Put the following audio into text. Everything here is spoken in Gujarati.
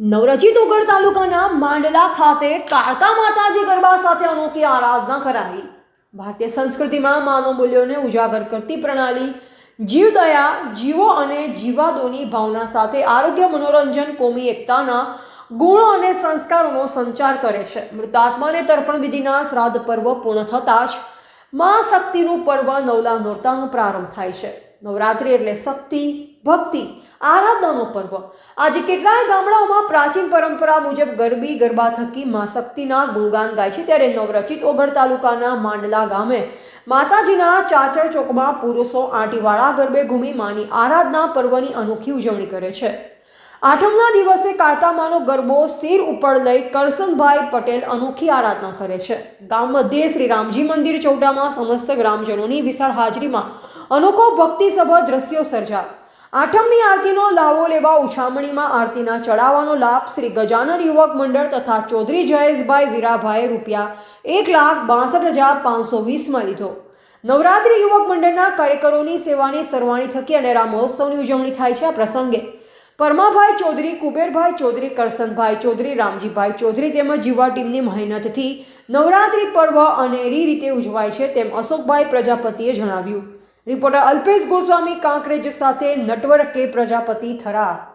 નવરચિત ઉગડ તાલુકાના માંડલા ખાતે કાળકા માતાજી ગરબા સાથે અનોખી આરાધના કરાવી ભારતીય સંસ્કૃતિમાં માનવ મૂલ્યોને ઉજાગર કરતી પ્રણાલી, જીવદયા, જીવો અને જીવાદોની ભાવના સાથે આરોગ્ય, મનોરંજન, કોમી એકતાના ગુણો અને સંસ્કારોનો સંચાર કરે છે. મૃતાત્માને તર્પણ વિધિના શ્રાદ્ધ પર્વ પૂર્ણ થતાં જ મા શક્તિનું પર્વ નવલા નોરતાનો પ્રારંભ થાય છે. નવરાત્રિ એટલે શક્તિ, ભક્તિ, આરાધનાનો પર્વ. આજે કેટલાય ગામડાઓમાં પ્રાચીન પરંપરા મુજબ ગરબી, ગરબા થકી મા શક્તિના ગુણગાન ગાય છે. ત્યારે નવરચિત ઓગળ તાલુકાના માંડલા ગામે માતાજીના ચાચર ચોકમાં પુરુષો આંટીવાળા ગરબે ઘૂમી માની આરાધના પર્વની અનોખી ઉજવણી કરે છે. આઠમના દિવસે કારતામાનો ગરબો શિર ઉપર લઈ કરસનભાઈ પટેલ અનોખી આરાધના કરે છે. ગામ મધ્યે શ્રી રામજી મંદિર ચૌટામાં સમસ્ત ગ્રામજનોની વિશાળ હાજરીમાં અનોખો ભક્તિસભર દ્રશ્યો સર્જા આઠમની આરતીનો લાવો લેવા ઉછામણીમાં આરતીના ચડાવવાનો લાભ શ્રી ગજાનન યુવક મંડળ તથા ચૌધરી જયેશભાઈ વીરાભાઈએ રૂપિયા એક લાખ બાસઠ હજાર પાંચસો વીસમાં લીધો. નવરાત્રિ યુવક મંડળના કાર્યકરોની સેવાની સરવાણી થકી અને રામહોત્સવની ઉજવણી થાય છે આ પ્રસંગે પરમાભાઈ ચૌધરી, કુબેરભાઈ ચૌધરી, કરસનભાઈ ચૌધરી, રામજીભાઈ ચૌધરી તેમજ જીવા ટીમની મહેનતથી નવરાત્રિ પર્વ અનેરી રીતે ઉજવાય છે તેમ અશોકભાઈ પ્રજાપતિએ જણાવ્યું. રિપોર્ટર અલ્પેશ ગોસ્વામી, કાંકરેજ સાથે નટવર કે પ્રજાપતિ થરા